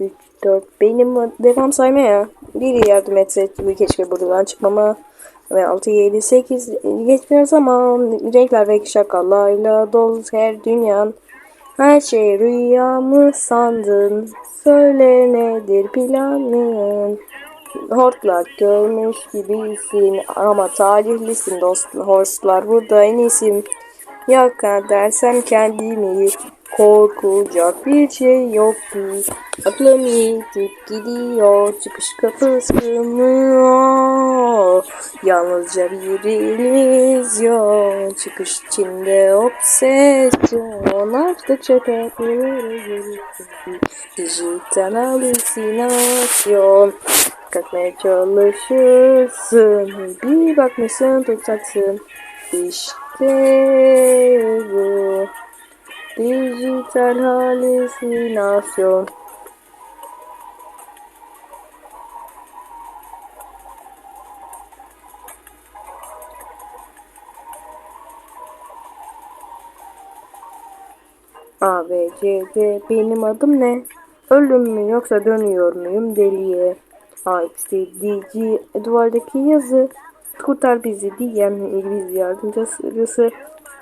3, 4. Benim devam saymaya. Biri yardım etse keşke buradan çıkmama. Ve 6, 7, 8 geçmiyor zaman. Renkler ve şakalarla dolu her dünyan. Her şey rüya mı sandın? Söyle nedir planın? Hortlak görmüş gibisin ama talihlisin dost. Horse'lar burada en isim. Yakar dersem kendimi korkacak bir şey yok. Aklım yitip gidiyor çıkış kapısı mı? Yalnızca bir illüzyon çıkış içinde obsesyon açtıkça kapıları görürsün. Dijital halüsinasyon Kalkmaya çalışırsın Bir bakmışsın tutacaksın İşte bu Dijital halüsinasyon A, B, C, D benim adım ne? Ölüm mü yoksa dönüyor muyum deliye? A, X, D, D, G duvardaki yazı Kurtar bizi diyen İngiliz yardımcısı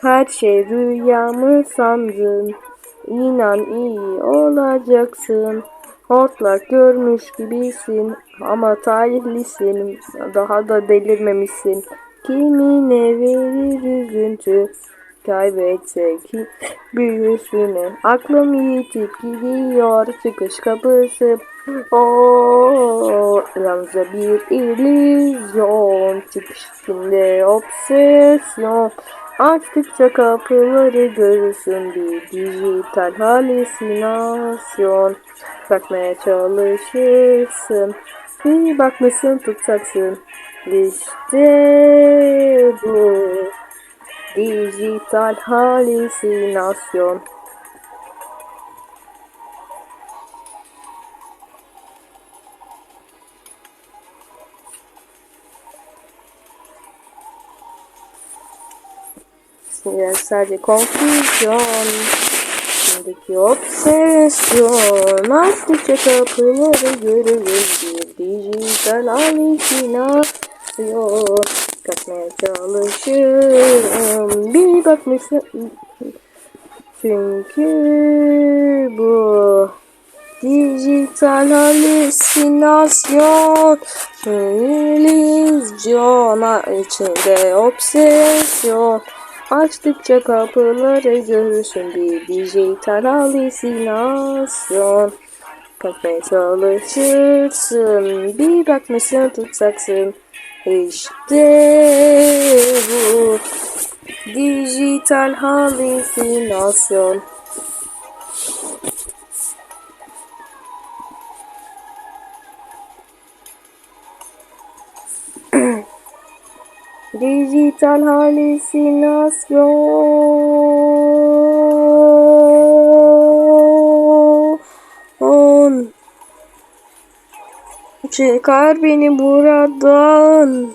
Her şey rüya mı sandın? İnan iyi olacaksın. Hortlak görmüş gibisin ama talihlisin. Daha da delirmemişsin. Kimine verir üzüntü? Kaybetsek büyüsünü aklım yitip gidiyor. Çıkış kapısı. O yalnızca bir illüzyon. Çıkış içinde obsesyon açtıkça kapıları görürsün bir dijital halüsinasyon. Bakmaya çalışırsın bir bakmışsın tutacaksın. İşte bu. Dijital halüsinasyon. Sinirler sadece konfüzyon. Şimdiki obsesyon. Açtıkça kapıları görürüz. Bir dijital halüsinasyon. Kaçmaya çalışırım. Bir bakmışsın. Çünkü bu dijital halüsinasyon. İllüzyona içinde obsesyon. Açtıkça kapıları görürsün bir dijital halüsinasyon. Kaçmaya çalışırsın. Bir bakmışsın tutacaksın. İşte bu dijital halüsinasyon. dijital halüsinasyon. Çıkar beni buradan.